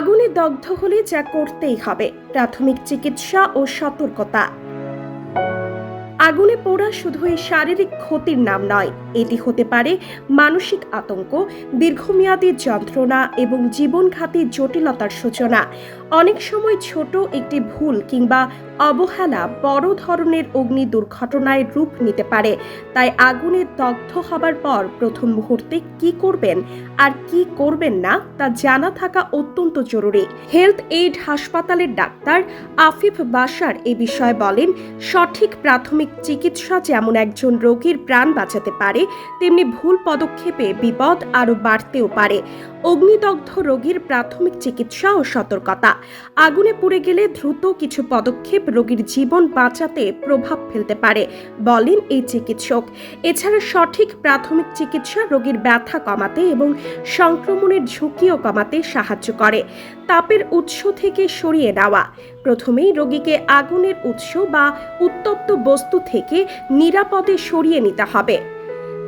আগুনে দগ্ধ হলে যা করতেই হবে। প্রাথমিক চিকিৎসা ও সতর্কতা। আগুনে পোড়া শুধু এই শারীরিক ক্ষতির নাম নয়, এটি হতে পারে মানসিক আতঙ্ক, দীর্ঘমেয়াদী যন্ত্রণা এবং জীবনঘাতী জটিলতার সূচনা। অনেক সময় ছোট একটি ভুল কিংবা অবহেলা বড় ধরনের অগ্নি দুর্ঘটনায় রূপ নিতে পারে। তাই আগুনে দগ্ধ হবার পর প্রথম মুহূর্তে কি করবেন আর কি করবেন না তা জানা থাকা অত্যন্ত জরুরি। হেলথ এইড হাসপাতালের ডাক্তার আফিফ বাসার এ বিষয়ে বলেন, সঠিক প্রাথমিক চিকিৎসা যেমন একজন রোগীর প্রাণ বাঁচাতে পারে, তেমনি ভুল পদক্ষেপে বিপদ আরও বাড়তেও পারে। অগ্নিদগ্ধ রোগীর প্রাথমিক চিকিৎসা ও সতর্কতা। আগুনে পুড়ে গেলে দ্রুত কিছু পদক্ষেপ রোগীর জীবন বাঁচাতে প্রভাব ফেলতে পারে, বলেন এই চিকিৎসক। এছাড়া সঠিক প্রাথমিক চিকিৎসা রোগীর ব্যথা কমাতে এবং সংক্রমণের ঝুঁকিও কমাতে সাহায্য করে। তাপের উৎস থেকে সরিয়ে নেওয়া। প্রথমেই রোগীকে আগুনের উৎস বা উত্তপ্ত বস্তু থেকে নিরাপদে সরিয়ে নিতে হবে।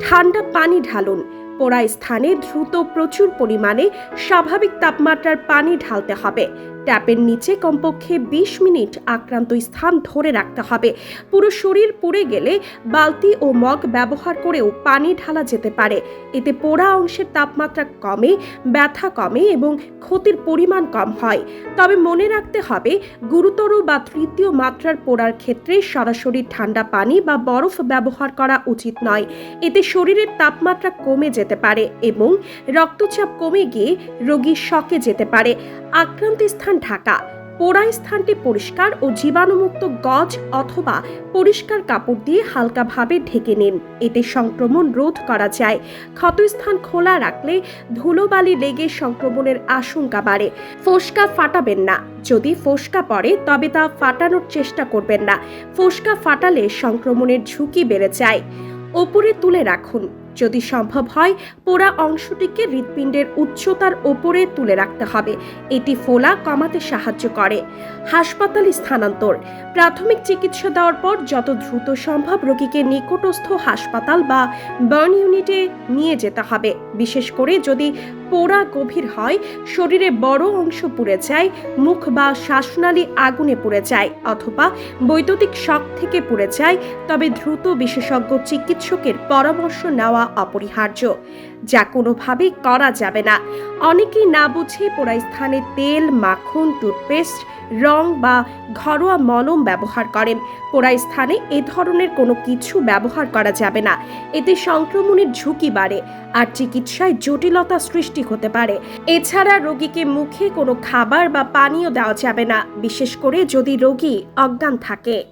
ঠান্ডা পানি ঢালুন। পোড়া স্থানে দ্রুত প্রচুর পরিমাণে স্বাভাবিক তাপমাত্রার পানি ঢালতে হবে। ট্যাপের নিচে কমপক্ষে ২০ মিনিট আক্রান্ত স্থান ধরে রাখতে হবে। পুরো শরীর পুড়ে গেলে বালতি ও মগ ব্যবহার করেও পানি ঢালা যেতে পারে। এতে পোড়া অংশের তাপমাত্রা কমে, ব্যথা কমে এবং ক্ষতির পরিমাণ কম হয়। তবে মনে রাখতে হবে, গুরুতর বা তৃতীয় মাত্রার পোড়ার ক্ষেত্রে সরাসরি ঠান্ডা পানি বা বরফ ব্যবহার করা উচিত নয়। এতে শরীরের তাপমাত্রা কমে যেতে পারে এবং রক্তচাপ কমে গিয়ে রোগী শকে যেতে পারে। আক্রান্ত স্থান ঢাকা। পোড়া স্থানটি পরিষ্কার ও জীবাণুমুক্ত গজ অথবা পরিষ্কার কাপড় দিয়ে হালকাভাবে ঢেকে নিন। এতে সংক্রমণ রোধ করা যায়। ক্ষতস্থান খোলা রাখলে ধুলোবালি লেগে সংক্রমণের আশঙ্কা বাড়ে। ফোসকা ফাটাবেন না। যদি ফোসকা পড়ে, তবে তা ফাটানোর চেষ্টা করবেন না। ফোসকা ফাটালে সংক্রমণের ঝুঁকি বেড়ে যায়। ওপরে তুলে রাখুন। যদি সম্ভব হয়, পোড়া অংশটিকে হৃৎপিণ্ডের উচ্চতার ওপরে তুলে রাখতে হবে। এটি ফোলা কমাতে সাহায্য করে। হাসপাতাল স্থানান্তর। প্রাথমিক চিকিৎসা দেওয়ার পর যত দ্রুত সম্ভব রোগীকে নিকটস্থ হাসপাতাল বা বার্ন ইউনিটে নিয়ে যেতে হবে। বিশেষ করে যদি পোড়া গভীর হয়, শরীরে বড় অংশ পুড়ে যায়, মুখ বা শ্বাসনালী আগুনে পুড়ে যায় অথবা বৈদ্যুতিক শক থেকে পুড়ে যায়, তবে দ্রুত বিশেষজ্ঞ চিকিৎসকের পরামর্শ নেওয়া অপরিহার্য। যা কোনোভাবেই করা যাবে না। অনেকেই না বুঝে পোড়া স্থানে তেল, মাখন, টুথপেস্ট, রং বা ঘরোয়া মলম ব্যবহার করেন। পোড়া স্থানে এ ধরনের কোনো কিছু ব্যবহার করা যাবে না। এতে সংক্রমণের ঝুঁকি বাড়ে আর চিকিৎসায় জটিলতা সৃষ্টি হতে পারে। এছাড়া রোগীকে মুখে কোনো খাবার বা পানীয় দেওয়া যাবে না। বিশেষ করে যদি রোগী অজ্ঞান থাকে।